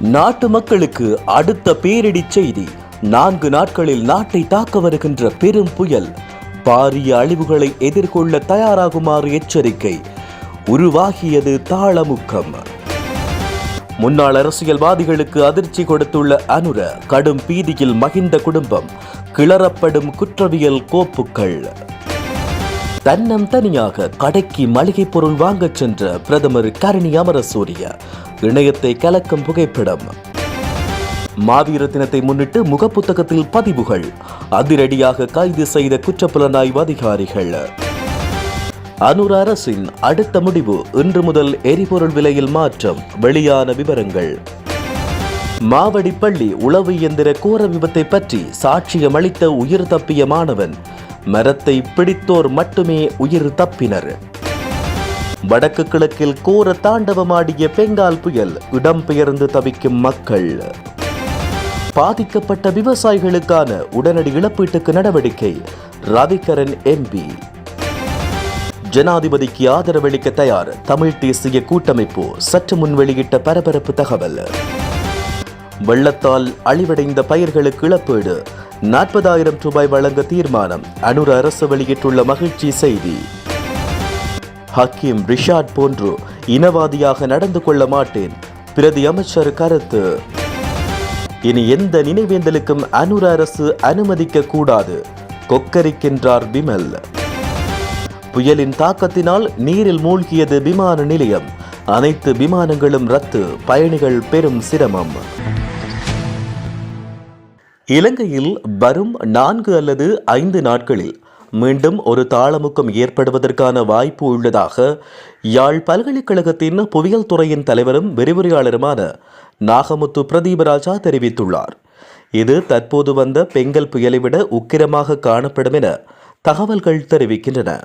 நாட்டு மக்களுக்கு அடுத்த பேரிடி செய்தி. நான்கு நாட்களில் நாட்டை தாக்க வருகின்ற பெரும் புயல். பாரிய அழிவுகளை எதிர்கொள்ள தயாராகுமாறு எச்சரிக்கை. உருவாகியது தாளமுக்கம். முன்னாள் அரசியல்வாதிகளுக்கு அதிர்ச்சி கொடுத்துள்ள அனுர கடும் பீதியில் மகிந்த குடும்பம். கிளறப்படும் குற்றவியல் கோப்புக்கள் தன்னம் தனியாக கடைக்கு மளிகை பொருள் வாங்கச் சென்ற பிரதமர் கரணி அமரசூரிய. இணையத்தை கலக்கும் புகைப்படம். மாவீர தினத்தை முன்னிட்டு முகப்புத்தகத்தில் பதிவுகள். அதிரடியாக கைது செய்த குற்றப்புலனாய்வு அதிகாரிகள். அனுர அரசின் அடுத்த முடிவு இன்று முதல் எரிபொருள் விலையில் மாற்றம். வெளியான விவரங்கள். மாவடி பள்ளி உளவு இயந்திர கோர விபத்தை பற்றி சாட்சியம் அளித்த உயிர் தப்பிய மாணவன். மரத்தை பிடித்தோர் மட்டுமே உயிர் தப்பினர். வடக்கு கிழக்கில் கோர தாண்டவமாடிய பெங்கால் புயல் இடம்பெயர்ந்து தவிக்கும் மக்கள். பாதிக்கப்பட்ட விவசாயிகளுக்கான உடனடி இழப்பீட்டுக்கு நடவடிக்கை ரவிகரன் எம்பி ஜனாதிபதிக்கு ஆதரவளிக்க தயார் தமிழ் தேசிய கூட்டமைப்பு சற்று முன் வெளியிட்ட பரபரப்பு தகவல். வெள்ளத்தால் அழிவடைந்த பயிர்களுக்கு இழப்பீடு நாற்பதாயிரம் ரூபாய் வழங்க தீர்மானம் அனுர அரசு வெளியிட்டுள்ள மகிழ்ச்சி செய்தி. ஹக்கீம் ரிஷாட் போன்று இனவாதியாக நடந்து கொள்ள மாட்டேன். பிரதி அமைச்சர் கருத்து. இனி எந்த நினைவேந்தலுக்கும் அனுர அரசு அனுமதிக்க கூடாது கொக்கரிக்கின்றார் விமல் புயலின் தாக்கத்தினால் நீரில் மூழ்கியது விமான நிலையம். அனைத்து விமானங்களும் ரத்து. பயணிகள் பெரும் சிரமம். இலங்கையில் வரும் நான்கு அல்லது ஐந்து நாட்களில் மீண்டும் ஒரு தாளமுக்கம் ஏற்படுவதற்கான வாய்ப்பு உள்ளதாக யாழ் பல்கலைக்கழகத்தின் புவியியல் துறையின் தலைவரும் விரிவுரையாளருமான நாகமுத்து பிரதீபராஜா தெரிவித்துள்ளார். இது தற்போது வந்த பெங்கல் புயலை விட உக்கிரமாக காணப்படும் என தகவல்கள் தெரிவிக்கின்றன.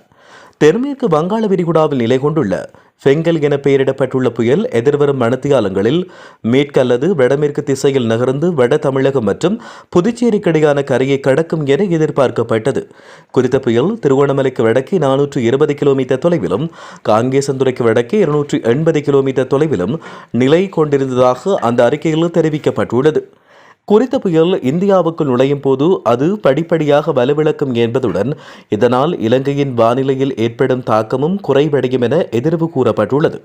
தென்மேற்கு வங்காள விரிகுடாவில் நிலை கொண்டுள்ள ஃபெங்கல் என பெயரிடப்பட்டுள்ள புயல் எதிர்வரும் மணத்தியாலங்களில் மேற்கு அல்லது வடமேற்கு திசையில் நகர்ந்து வட தமிழகம் மற்றும் புதுச்சேரிக்கிடையான கரையை கடக்கும் என எதிர்பார்க்கப்பட்டது. குறித்த புயல் திருவண்ணாமலைக்கு வடக்கே நானூற்று இருபது கிலோமீட்டர் தொலைவிலும் காங்கேசந்துறைக்கு வடக்கே இருநூற்று எண்பது கிலோமீட்டர் தொலைவிலும் நிலை கொண்டிருந்ததாக அந்த அறிக்கையில் தெரிவிக்கப்பட்டுள்ளது. குறித்த புயல் இந்தியாவுக்குள் நுழையும் போது அது படிப்படியாக வலுவிழக்கும் என்பதுடன் இதனால் இலங்கையின் வானிலையில் ஏற்படும் தாக்கமும் குறைவடையும் என எதிர்வு கூறப்பட்டுள்ளது.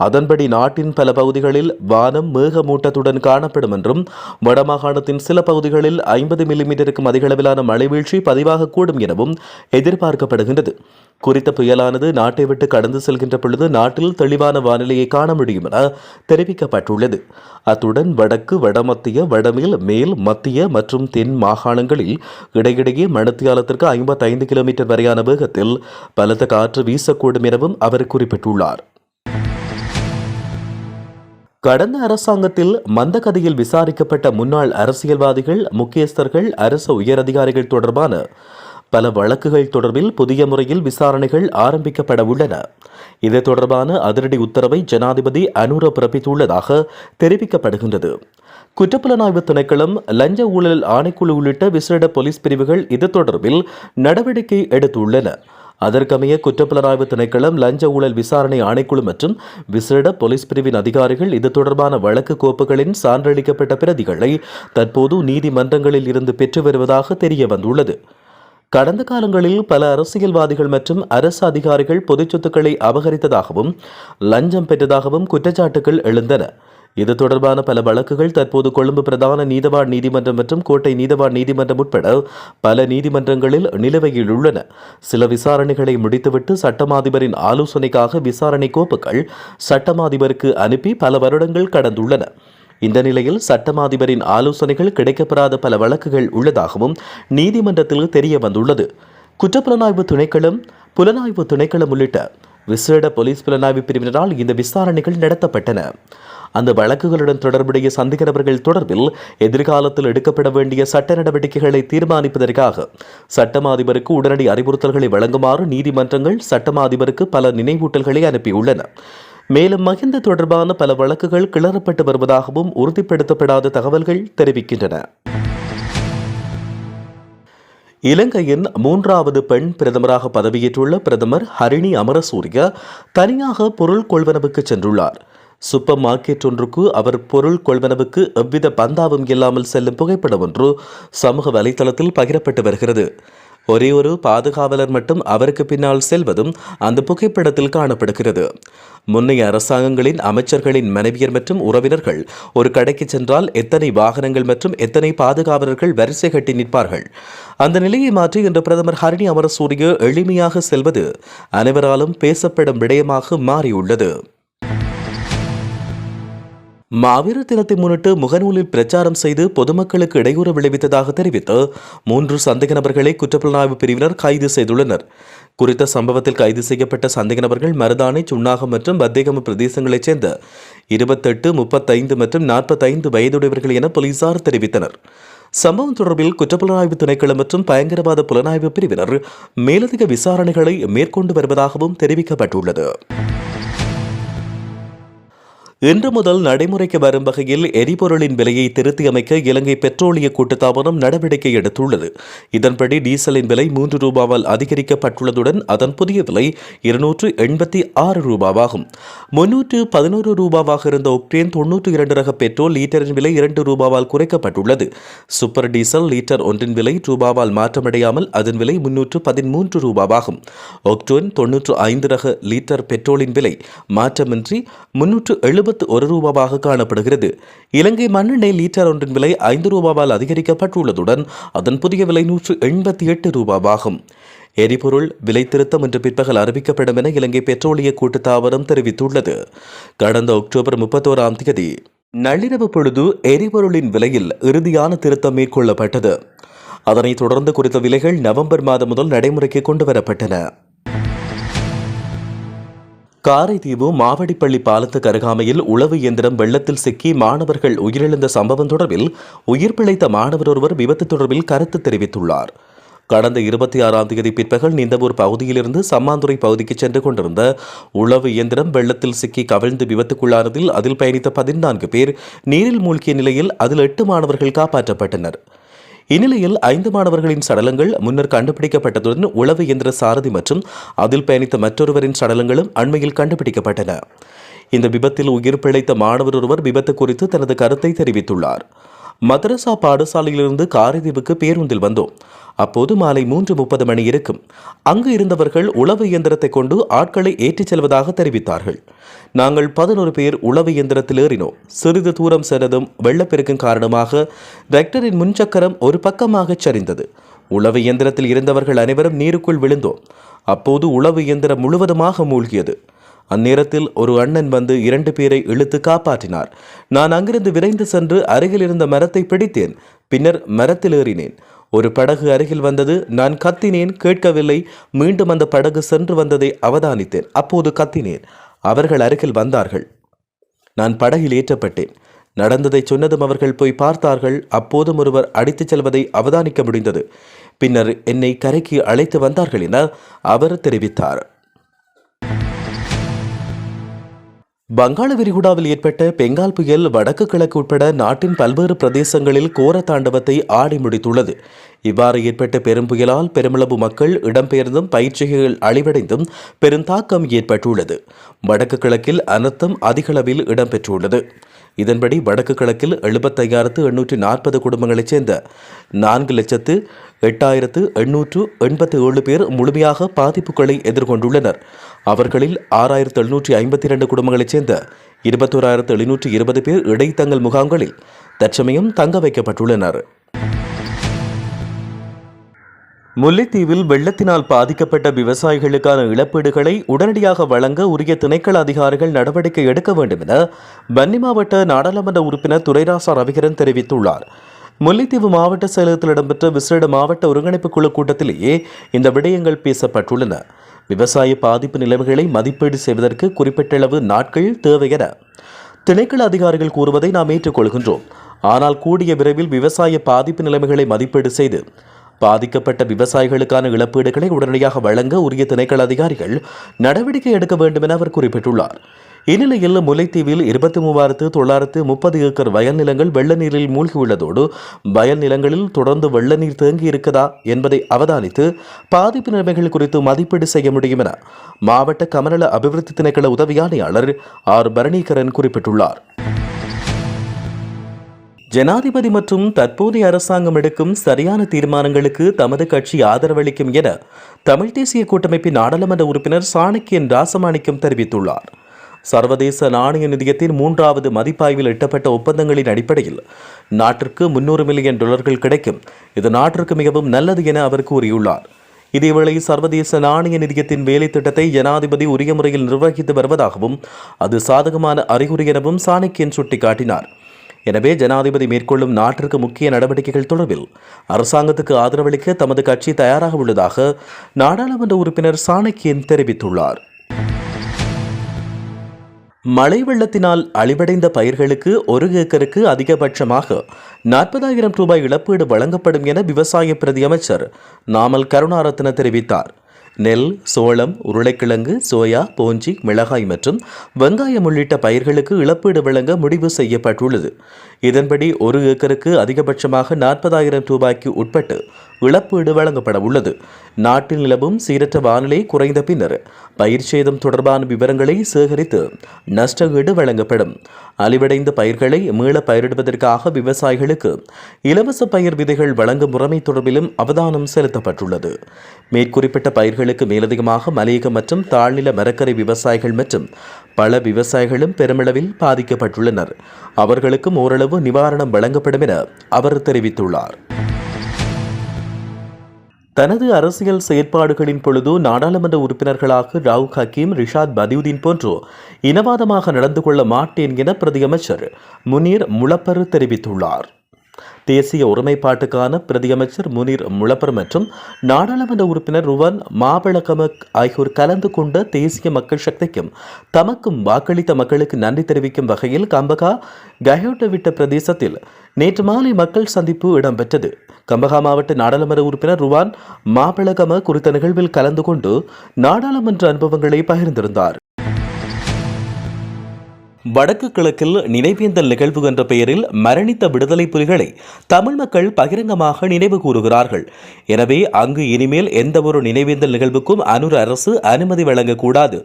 அதன்படி நாட்டின் பல பகுதிகளில் வானம் மேகமூட்டத்துடன் காணப்படும் என்றும் வடமாகாணத்தின் சில பகுதிகளில் ஐம்பது மில்லிமீட்டருக்கும் அதிகளவிலான மழை வீழ்ச்சி பதிவாகக்கூடும் எனவும் எதிர்பார்க்கப்படுகின்றது. குறித்த புயலானது நாட்டை விட்டு கடந்து செல்கின்ற பொழுது நாட்டில் தெளிவான வானிலையை காண முடியும் என தெரிவிக்கப்பட்டுள்ளது. அத்துடன் வடக்கு வடமத்திய வடமேல் மேல் மத்திய மற்றும் தென் மாகாணங்களில் இடையிடையே மணத்தியாலத்திற்கு ஐம்பத்தைந்து கிலோமீட்டர் வரையான வேகத்தில் பலத்த காற்று வீசக்கூடும் எனவும் அவர் குறிப்பிட்டுள்ளார். கடந்த அரசாங்கத்தில் மந்தகதியில் விசாரிக்கப்பட்ட முன்னாள் அரசியல்வாதிகள் முக்கியஸ்தர்கள் அரசு உயரதிகாரிகள் தொடர்பான பல வழக்குகள் தொடர்பில் புதிய முறையில் விசாரணைகள் ஆரம்பிக்கப்பட உள்ளன. இது தொடர்பான அதிரடி உத்தரவை ஜனாதிபதி அனுர பிறப்பித்துள்ளதாக தெரிவிக்கப்படுகின்றது. குற்றப்புலனாய்வு திணைக்களம் லஞ்ச ஊழல் ஆணைக்குழு உள்ளிட்ட விசேட போலீஸ் பிரிவுகள் இது தொடர்பில் நடவடிக்கை எடுத்துள்ளன. அதற்கமைய குற்றப்புலனாய்வு திணைக்களம் லஞ்ச ஊழல் விசாரணை ஆணைக்குழு மற்றும் விசேட போலீஸ் பிரிவின் அதிகாரிகள் இது தொடர்பான வழக்கு கோப்புகளின் சான்றளிக்கப்பட்ட பிரதிகளை தற்போது நீதிமன்றங்களில் இருந்து பெற்று வருவதாக தெரிய வந்துள்ளது கடந்த காலங்களில் பல அரசியல்வாதிகள் மற்றும் அரசு அதிகாரிகள் பொதுச் சொத்துக்களை அபகரித்ததாகவும் லஞ்சம் பெற்றதாகவும் குற்றச்சாட்டுகள் எழுந்தன. இது தொடர்பான பல வழக்குகள் தற்போது கொழும்பு பிரதான நீதவான் நீதிமன்றம் மற்றும் கோட்டை நீதவான் நீதிமன்றம் உட்பட பல நீதிமன்றங்களில் நிலுவையில் உள்ளன. சில விசாரணைகளை முடித்துவிட்டு சட்டமாதிபரின் ஆலோசனைக்காக விசாரணை கோப்புகள் சட்டமாதிபருக்கு அனுப்பி பல வருடங்கள் கடந்துள்ளன. இந்த நிலையில் சட்டமாதிபரின் ஆலோசனைகள் கிடைக்கப்பெறாத பல வழக்குகள் உள்ளதாகவும் நீதிமன்றத்தில் தெரிய வந்துள்ளது. குற்றப்புலனாய்வு திணைக்களம் புலனாய்வு திணைக்களம் உள்ளிட்ட விசேட போலீஸ் புலனாய்வு பிரிவினரால் இந்த விசாரணைகள் நடத்தப்பட்டன. அந்த வழக்குகளுடன் தொடர்புடைய சந்தேக தொடர்பில் எதிர்காலத்தில் எடுக்கப்பட வேண்டிய சட்ட நடவடிக்கைகளை தீர்மானிப்பதற்காக சட்டமாதிபருக்கு உடனடி அறிவுறுத்தல்களை வழங்குமாறு நீதிமன்றங்கள் சட்டமாதிபருக்கு பல நினைவூட்டல்களை அனுப்பியுள்ளன. மேலும் மகிந்த தொடர்பான பல வழக்குகள் கிளறப்பட்டு வருவதாகவும் உறுதிப்படுத்தப்படாத தகவல்கள் தெரிவிக்கின்றன. இலங்கையின் மூன்றாவது பெண் பிரதமராக பதவியேற்றுள்ள பிரதமர் ஹரிணி அமரசூரிய தனியாக பொருள் கொள்வனவுக்கு சென்றுள்ளார். சூப்பர் மார்க்கெட் ஒன்றுக்கு அவர் பொருள் கொள்வனவுக்கு எவ்வித பந்தாவும் இல்லாமல் செல்லும் புகைப்படம் ஒன்று சமூக வலைதளத்தில் பகிரப்பட்டு வருகிறது. ஒரே ஒரு பாதுகாவலர் மட்டும் அவருக்கு பின்னால் செல்வதும் அந்த புகைப்படத்தில் காணப்படுகிறது. முன்னைய அரசாங்கங்களின் அமைச்சர்களின் மனைவியர் மற்றும் உறவினர்கள் ஒரு கடைக்கு சென்றால் எத்தனை வாகனங்கள் மற்றும் எத்தனை பாதுகாவலர்கள் வரிசை கட்டி நிற்பார்கள். அந்த நிலையை மாற்றி இன்று பிரதமர் ஹரணி அமரசூரிய எளிமையாக செல்வது அனைவராலும் பேசப்படும் விடயமாக மாறியுள்ளது. மாவீர தினத்தை முன்னிட்டு முகநூலில் பிரச்சாரம் செய்து பொதுமக்களுக்கு இடையூறு விளைவித்ததாக தெரிவித்து மூன்று சந்தேக நபர்களை குற்றப்புலனாய்வு பிரிவினர் கைது செய்துள்ளனர். குறித்த சம்பவத்தில் கைது செய்யப்பட்ட சந்தேக நபர்கள் மருதானை சுன்னாகம் மற்றும் பத்தேகம பிரதேசங்களைச் சேர்ந்த இருபத்தெட்டு முப்பத்தைந்து மற்றும் நாற்பத்தைந்து வயதுடையவர்கள் என போலீசார் தெரிவித்தனர். சம்பவம் தொடர்பில் குற்றப்புலனாய்வு திணைக்களம் மற்றும் பயங்கரவாத புலனாய்வு பிரிவினர் மேலதிக விசாரணைகளை மேற்கொண்டு வருவதாகவும் தெரிவிக்கப்பட்டுள்ளது. இன்று முதல் நடைமுறைக்கு வரும் வகையில் எரிபொருளின் விலையை திருத்தியமைக்க இலங்கை பெட்ரோலிய கூட்டுத்தாபனம் நடவடிக்கை எடுத்துள்ளது. இதன்படி டீசலின் விலை மூன்று ரூபாவால் அதிகரிக்கப்பட்டுள்ளதுடன் அதன் புதிய விலை இருநூற்று எண்பத்தி ஆறு ரூபாவாகும். முன்னூற்று பதினோரு ரூபாவாக இருந்த ஒக்டேன் தொன்னூற்று இரண்டு ரக பெட்ரோல் லீட்டரின் விலை இரண்டு ரூபாவால் குறைக்கப்பட்டுள்ளது. சூப்பர் டீசல் லீட்டர் ஒன்றின் விலை ரூபாவால் மாற்றமடையாமல் அதன் விலை முன்னூற்று பதிமூன்று ரூபாவாகும். ஒக்டோன் தொன்னூற்று ஐந்து ரக லீட்டர் பெட்ரோலின் விலை மாற்றமின்றி முன்னூற்று எழுபது இருபத்தி ஒரு ரூபாவாக காணப்படுகிறது. இலங்கை மண்ணெண்ணெய் லீட்டர் ஒன்றின் விலை ஐந்து ரூபாவால் அதிகரிக்கப்பட்டுள்ளதுடன் அதன் புதிய விலை நூற்று எண்பத்தி எட்டு ரூபாவாகும். எரிபொருள் விலை திருத்தம் இன்று பிற்பகல் அறிவிக்கப்படும் என இலங்கை பெட்ரோலிய கூட்டுத்தாபனம் தெரிவித்துள்ளது. கடந்த அக்டோபர் முப்பத்தோராம் தேதி நள்ளிரவு பொழுது எரிபொருளின் விலையில் இறுதியான திருத்தம் மேற்கொள்ளப்பட்டது. அதனைத் தொடர்ந்து குறித்த விலைகள் நவம்பர் மாதம் முதல் நடைமுறைக்கு கொண்டு வரப்பட்டன. காரைதீவு மாவடிப்பள்ளி பாலத்துக்கு அருகாமையில் உளவு இயந்திரம் வெள்ளத்தில் சிக்கி மாணவர்கள் உயிரிழந்த சம்பவம் தொடர்பில் உயிர் பிழைத்த மாணவர் ஒருவர் விபத்து தொடர்பில் கருத்து தெரிவித்துள்ளார். கடந்த இருபத்தி ஆறாம் தேதி பிற்பகல் நிந்தவூர் பகுதியிலிருந்து சம்மாந்துறை பகுதிக்கு சென்று கொண்டிருந்த உளவு இயந்திரம் வெள்ளத்தில் சிக்கி கவிழ்ந்து விபத்துக்குள்ளானதில் அதில் பயணித்த பதினான்கு பேர் நீரில் மூழ்கிய நிலையில் அதில் எட்டு மாணவர்கள் காப்பாற்றப்பட்டனர். இந்நிலையில் ஐந்து மாணவர்களின் சடலங்கள் முன்னர் கண்டுபிடிக்கப்பட்டதுடன் உளவு இயந்திர சாரதி மற்றும் அதில் பயணித்த மற்றொருவரின் சடலங்களும் அண்மையில் கண்டுபிடிக்கப்பட்டன. இந்த விபத்தில் உயிர் பிழைத்த மாணவர் ஒருவர் விபத்து குறித்து தனது கருத்தை தெரிவித்துள்ளார். மதரசா பாடசாலையிலிருந்து காரைதீவுக்கு பேருந்தில் வந்தோம். அப்போது மாலை மூன்று முப்பது மணி இருக்கும். அங்கு இருந்தவர்கள் உளவு இயந்திரத்தை கொண்டு ஆட்களை ஏற்றிச் செல்வதாக தெரிவித்தார்கள். நாங்கள் பதினோரு பேர் உளவு இயந்திரத்தில் ஏறினோம். சிறிது தூரம் சென்றதும் வெள்ளப்பெருக்கின் காரணமாக ரெக்டரின் முன்சக்கரம் ஒரு பக்கமாக சரிந்தது. உளவு இயந்திரத்தில் இருந்தவர்கள் அனைவரும் நீருக்குள் விழுந்தோம். அப்போது உளவு இயந்திரம் முழுவதுமாக மூழ்கியது. அந்நேரத்தில் ஒரு அண்ணன் வந்து இரண்டு பேரை இழுத்து காப்பாற்றினார். நான் அங்கிருந்து விரைந்து சென்று அருகில் இருந்த மரத்தை பிடித்தேன். பின்னர் மரத்தில் ஏறினேன். ஒரு படகு அருகில் வந்தது. நான் கத்தினேன் கேட்கவில்லை. மீண்டும் அந்த படகு சென்று வந்ததை அவதானித்தேன். அப்போது கத்தினேன். அவர்கள் அருகில் வந்தார்கள். நான் படகில் ஏற்றப்பட்டேன். நடந்ததை சொன்னதும் அவர்கள் போய் பார்த்தார்கள். அப்போதும் ஒருவர் அடித்துச் செல்வதை அவதானிக்க முடிந்தது. பின்னர் என்னை கரைக்கு அழைத்து வந்தார்கள் என அவர் தெரிவித்தார். வங்காள விரிகுடாவில் ஏற்பட்ட பெங்கால் புயல் வடக்கு கிழக்கு உட்பட நாட்டின் பல்வேறு பிரதேசங்களில் கோர தாண்டவத்தை ஆடி முடித்துள்ளது. இவ்வாறு ஏற்பட்ட பெரும் புயலால் பெருமளவு மக்கள் இடம்பெயர்ந்தும் பயிற்சிகள் அழிவடைந்தும் பெருந்தாக்கம் ஏற்பட்டுள்ளது. வடக்கு கிழக்கில் அனர்த்தம் அதிகளவில் இடம்பெற்றுள்ளது. இதன்படி வடக்கு கிழக்கில் எழுபத்தையாயிரத்து எண்ணூற்றி நாற்பது குடும்பங்களைச் சேர்ந்த நான்கு லட்சத்து எட்டாயிரத்து எண்ணூற்று எண்பத்தி ஏழு பேர் முழுமையாக பாதிப்புகளை எதிர்கொண்டுள்ளனர். அவர்களில் ஆறாயிரத்து எழுநூற்றி ஐம்பத்தி இரண்டு குடும்பங்களைச் சேர்ந்த இருபத்தோராயிரத்து எழுநூற்றி இருபது பேர் இடைத்தங்கல் முகாம்களில் தற்சமயம் தங்க வைக்கப்பட்டுள்ளனர். முல்லைத்தீவில் வெள்ளத்தினால் பாதிக்கப்பட்ட விவசாயிகளுக்கான இழப்பீடுகளை உடனடியாக வழங்க உரிய திணைக்கள அதிகாரிகள் நடவடிக்கை எடுக்க வேண்டும் என பன்னி மாவட்ட நாடாளுமன்ற உறுப்பினர் துரைராசா ரவிகரன் தெரிவித்துள்ளார். முல்லைத்தீவு மாவட்ட செயலகத்தில் இடம்பெற்ற விசேட மாவட்ட ஒருங்கிணைப்பு குழு கூட்டத்திலேயே இந்த விடயங்கள் பேசப்பட்டுள்ளன. விவசாய பாதிப்பு நிலைமைகளை மதிப்பீடு செய்வதற்கு குறிப்பிட்டளவு நாட்கள் தேவை என திணைக்கள அதிகாரிகள் கூறுவதை நாம் ஏற்றுக்கொள்கின்றோம். ஆனால் கூடிய விரைவில் விவசாய பாதிப்பு நிலைமைகளை மதிப்பீடு செய்து பாதிக்கப்பட்ட விவசாயிகளுக்கான இழப்பீடுகளை உடனடியாக வழங்க உரிய திணைக்கள அதிகாரிகள் நடவடிக்கை எடுக்க வேண்டும் என அவர் குறிப்பிட்டுள்ளார். இந்நிலையில் முல்லைத்தீவில் இருபத்தி மூவாயிரத்து தொள்ளாயிரத்து முப்பது ஏக்கர் வயல் நிலங்கள் வெள்ள நீரில் மூழ்கியுள்ளதோடு வயல் நிலங்களில் தொடர்ந்து வெள்ள நீர் தேங்கி இருக்கதா என்பதை அவதானித்து பாதிப்பு நிலைமைகள் குறித்து மதிப்பீடு செய்ய முடியும் என மாவட்ட கமநல அபிவிருத்தி திணைக்கள உதவி ஆணையாளர் ஆர் பரணீகரன் குறிப்பிட்டுள்ளார். ஜனாதிபதி மற்றும் தற்போதைய அரசாங்கம் எடுக்கும் சரியான தீர்மானங்களுக்கு தமது கட்சி ஆதரவளிக்கும் என தமிழ் தேசிய கூட்டமைப்பின் நாடாளுமன்ற உறுப்பினர் சாணக்கியன் ராசமாணிக்கம் தெரிவித்துள்ளார். சர்வதேச நாணய நிதியத்தின் மூன்றாவது மதிப்பாய்வில் எட்டப்பட்ட ஒப்பந்தங்களின் அடிப்படையில் நாட்டிற்கு முன்னூறு மில்லியன் டாலர்கள் கிடைக்கும். இது நாட்டிற்கு மிகவும் நல்லது என அவர் கூறியுள்ளார். இதேவேளை சர்வதேச நாணய நிதியத்தின் வேலை திட்டத்தை ஜனாதிபதி உரிய முறையில் நிர்வகித்து வருவதாகவும் அது சாதகமான அறிகுறி எனவும் சாணக்கியன் சுட்டிக்காட்டினார். எனவே ஜனாதிபதி மேற்கொள்ளும் நாட்டிற்கு முக்கிய நடவடிக்கைகள் தொடர்பில் அரசாங்கத்துக்கு ஆதரவளிக்க தமது கட்சி தயாராக உள்ளதாக நாடாளுமன்ற உறுப்பினர் சாணக்கியன் தெரிவித்துள்ளார். மழை வெள்ளத்தினால் அழிவடைந்த பயிர்களுக்கு ஒரு ஏக்கருக்கு அதிகபட்சமாக நாற்பதாயிரம் ரூபாய் இழப்பீடு வழங்கப்படும் என விவசாய பிரதி அமைச்சர் நாமல் கருணாரத்ன தெரிவித்தார். நெல் சோளம் உருளைக்கிழங்கு சோயா போஞ்சி மிளகாய் மற்றும் வெங்காயம் உள்ளிட்ட பயிர்களுக்கு இழப்பீடு வழங்க முடிவு செய்யப்பட்டுள்ளது. இதன்படி ஒரு ஏக்கருக்கு அதிகபட்சமாக நாற்பதாயிரம் ரூபாய்க்கு உட்பட்டு இழப்பீடு வழங்கப்பட உள்ளது. நாட்டில் நிலவும் சீரற்ற வானிலை குறைந்த பின்னர் பயிர் சேதம் தொடர்பான விவரங்களை சேகரித்து நஷ்டஈடு வழங்கப்படும். அழிவடைந்த பயிர்களை மீள பயிரிடுவதற்காக விவசாயிகளுக்கு இலவச பயிர் விதைகள் வழங்கும் முறைமை தொடர்பிலும் அவதானம் செலுத்தப்பட்டுள்ளது. மேற்குறிப்பிட்ட பயிர்கள் பயிர்களுக்கு மேலதிகமாக மலையக மற்றும் தாழ்நில மரக்கரை விவசாயிகள் மற்றும் பல விவசாயிகளும் பெருமளவில் பாதிக்கப்பட்டுள்ளனர். அவர்களுக்கும் ஓரளவு நிவாரணம் வழங்கப்படும் என அவர் தெரிவித்துள்ளார். தனது அரசியல் செயற்பாடுகளின் பொழுது நாடாளுமன்ற உறுப்பினர்களாக ராவ் ஹக்கீம் ரிஷாத் பதியுதீன் போன்றோ இனவாதமாக நடந்து கொள்ள மாட்டேன் என பிரதியமைச்சர் முனீர் முளப்பர் தெரிவித்துள்ளார். தேசிய ஒருமைப்பாட்டுக்கான பிரதியமைச்சர் முனீர் முளப்பர் மற்றும் நாடாளுமன்ற உறுப்பினர் ருவன் மாவளகமக் ஆகியோர் கலந்து கொண்ட தேசிய மக்கள் சக்திக்கும் தமக்கும் வாக்களித்த மக்களுக்கு நன்றி தெரிவிக்கும் வகையில் கம்பகா கயோட்டவிட்ட பிரதேசத்தில் நேற்று மாலை மக்கள் சந்திப்பு இடம்பெற்றது. கம்பகா மாவட்ட நாடாளுமன்ற உறுப்பினர் ருவான் மாபழகம குறித்த நிகழ்வில் கலந்து கொண்டு நாடாளுமன்ற அனுபவங்களை பகிர்ந்திருந்தார். வடக்கு கிழக்கில் நினைவேந்தல் நிகழ்வு என்ற பெயரில் மரணித்த விடுதலை புலிகளை தமிழ் மக்கள் பகிரங்கமாக நினைவு கூறுகிறார்கள். எனவே அங்கு இனிமேல் எந்தவொரு நினைவேந்தல் நிகழ்வுக்கும் அனுர் அரசு அனுமதி வழங்கக்கூடாது.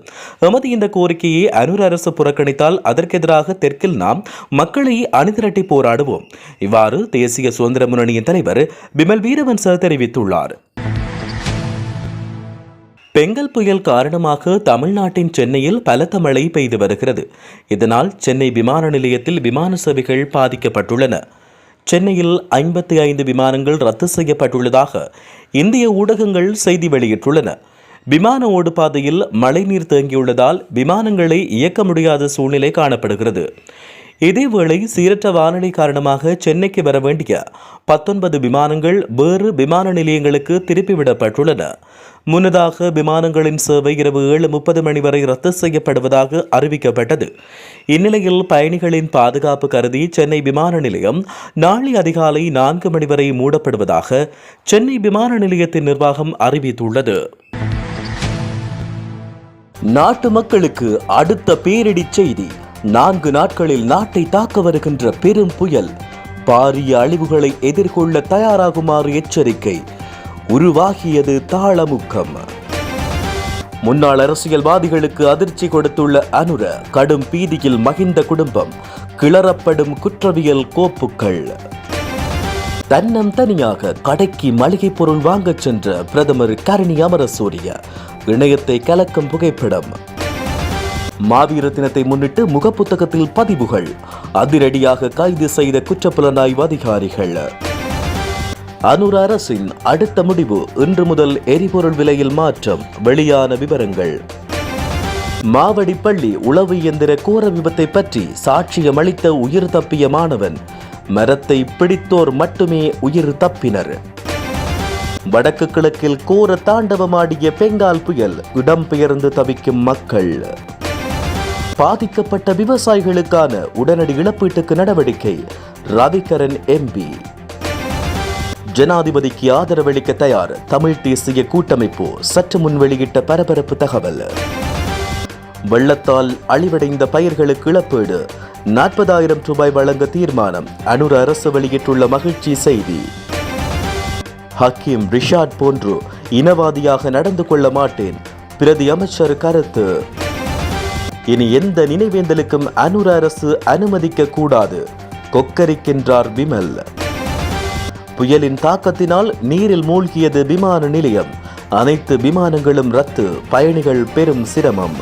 எமது இந்த கோரிக்கையை அனுர் அரசு புறக்கணித்தால் அதற்கெதிராக தெற்கில் நாம் மக்களை அணிதிரட்டி போராடுவோம். இவ்வாறு தேசிய சுதந்திர முன்னணியின் தலைவர் பிமல் வீரவன்ச தெரிவித்துள்ளார். பெங்கல் புயல் காரணமாக தமிழ்நாட்டின் சென்னையில் பலத்த மழை பெய்து வருகிறது. இதனால் சென்னை விமான நிலையத்தில் விமான சேவைகள் பாதிக்கப்பட்டுள்ளன. சென்னையில் ஐம்பத்தி ஐந்து விமானங்கள் ரத்து செய்யப்பட்டுள்ளதாக இந்திய ஊடகங்கள் செய்தி வெளியிட்டுள்ளன. விமான ஓடுபாதையில் மழைநீர் தேங்கியுள்ளதால் விமானங்களை இயக்க முடியாத சூழ்நிலை காணப்படுகிறது. இதேவேளை சீரற்ற வானிலை காரணமாக சென்னைக்கு வர வேண்டிய பத்தொன்பது விமானங்கள் வேறு விமான நிலையங்களுக்கு திருப்பிவிடப்பட்டுள்ளன. முன்னதாக விமானங்களின் சேவை இரவு ஏழு முப்பது மணி வரை ரத்து செய்யப்படுவதாக அறிவிக்கப்பட்டது. இந்நிலையில் பயணிகளின் பாதுகாப்பு கருதி சென்னை விமான நிலையம் நாளை அதிகாலை நான்கு மணி வரை மூடப்படுவதாக சென்னை விமான நிலையத்தின் நிர்வாகம் அறிவித்துள்ளது. நாட்டு மக்களுக்கு அடுத்த பேரிடி செய்தி. நான்கு நாட்களில் நாட்டை தாக்க வருகின்ற பெரும் புயல் பாரிய அழிவுகளை எதிர்கொள்ள தயாராகுமாறு எச்சரிக்கை. உருவாகியது தாளமுக்கம். முன்னாள் அரசியல்வாதிகளுக்கு அதிர்ச்சி கொடுத்துள்ள அனுர கடும் பீதியில் மகிந்த குடும்பம் கிளறப்படும் குற்றவியல் கோப்புக்கள். தன்னம் தனியாக கடைக்கு மளிகை பொருள் வாங்கச் சென்ற பிரதமர் கரணி அமரசூரிய இணையத்தை கலக்கும் புகைப்படம். மாவீர தினத்தை முன்னிட்டு முகப்புத்தகத்தில் பதிவுகள். அதிரடியாக கைது செய்த குற்றப்புலனாய்வு அதிகாரிகள் அனுர அரசின் அடுத்த முடிவு இன்று முதல் எரிபொருள் விலையில் மாற்றம். வெளியான விவரங்கள். மாவடி பள்ளி உளவு இயந்திர கோர விபத்தை பற்றி சாட்சியம் அளித்த உயிர் தப்பிய மாணவன் மரத்தை பிடித்தோர் மட்டுமே உயிர் தப்பினர். வடக்கு கிழக்கில் கோர தாண்டவமாடிய பெங்கால் புயல் இடம்பெயர்ந்து தவிக்கும் மக்கள். பாதிக்கப்பட்ட விவசாயிகளுக்கான உடனடி இழப்பீட்டுக்கு நடவடிக்கை. ரவிகரன் எம்பி ஜனாதிபதிக்கு ஆதரவளிக்க தயார் தமிழ் தேசிய கூட்டமைப்பு சற்று முன் வெளியிட்ட பரபரப்பு தகவல். வெள்ளத்தால் அழிவடைந்த பயிர்களுக்கு இழப்பீடு. நாற்பதாயிரம் ரூபாய் வழங்க தீர்மானம் அனுர அரசு வெளியிட்டுள்ள மகிழ்ச்சி செய்தி. ஹக்கீம் ரிஷாட் போன்று இனவாதியாக நடந்து கொள்ள மாட்டேன். பிரதி அமைச்சர் கருத்து. இனி எந்த நினைவேந்தலுக்கும் அனுர அரசு அனுமதிக்க கூடாது கொக்கரிக்கின்றார் விமல். புயலின் தாக்கத்தினால் நீரில் மூழ்கியது விமான நிலையம். அனைத்து விமானங்களும் ரத்து. பயணிகள் பெரும் சிரமம்.